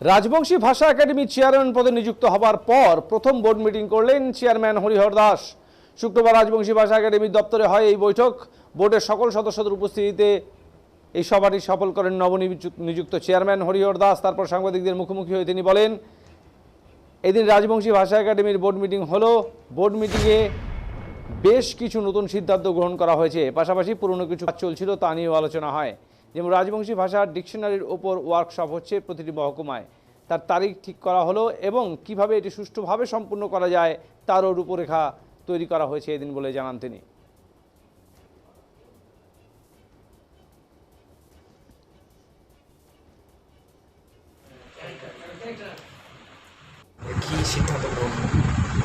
রাজবংশী ভাষা একাডেমির চেয়ারম্যান পদে নিযুক্ত হবার পর প্রথম বোর্ড মিটিং করলেন চেয়ারম্যান হরিহর দাস। শুক্রবার রাজবংশী ভাষা একাডেমির দপ্তরে হয় এই বৈঠক। বোর্ডের সকল সদস্যদের উপস্থিতিতে এই সভাটি সফল করেন নবনিযুক্ত নিযুক্ত চেয়ারম্যান হরিহর দাস। তারপর সাংবাদিকদের মুখোমুখি হয়ে তিনি বলেন, এদিন রাজবংশী ভাষা একাডেমির বোর্ড মিটিং হলো। বোর্ড মিটিংয়ে বেশ কিছু নতুন সিদ্ধান্ত গ্রহণ করা হয়েছে। পাশাপাশি পুরনো কিছু কাজ চলছিল তা নিয়েও আলোচনা হয়। যেমন রাজবংশী ভাষার ডিকশনারির ওপর ওয়ার্কশপ হচ্ছে প্রতিটি মহকুমায়। তার তারিখ ঠিক করা হলো এবং কীভাবে এটি সুষ্ঠুভাবে সম্পূর্ণ করা যায় তারও রূপরেখা তৈরি করা হয়েছে এদিন বলে জানান তিনি।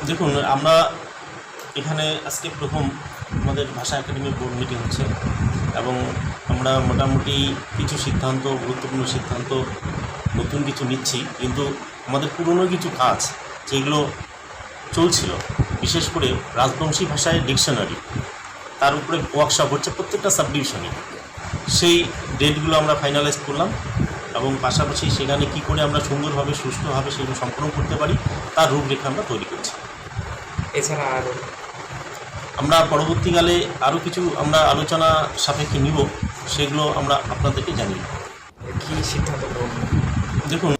দেখুন আমরা এখানে আজকে প্রথম আমাদের ভাষা একাডেমির বোর্ড মিটিং হচ্ছে এবং আমরা মোটামুটি কিছু সিদ্ধান্ত, গুরুত্বপূর্ণ সিদ্ধান্ত, নতুন কিছু নিচ্ছি। কিন্তু আমাদের পুরনো কিছু কাজ যেগুলো চলছিল, বিশেষ করে রাজবংশী ভাষায় ডিকশনারি তার উপরে ওয়ার্কশপ হচ্ছে প্রত্যেকটা সাব ডিভিশনে সেই ডেটগুলো আমরা ফাইনালাইজ করলাম এবং পাশাপাশি সেখানে কি করে আমরা সুন্দরভাবে সুস্থভাবে সেগুলো সম্পন্ন করতে পারি, তার রূপরেখা আমরা তৈরি করছি। এছাড়া আর আমরা পরবর্তীকালে আরও কিছু আমরা আলোচনা সাপেক্ষে নিব সেগুলো আমরা আপনাদেরকে জানি। কি সিদ্ধান্ত দেখুন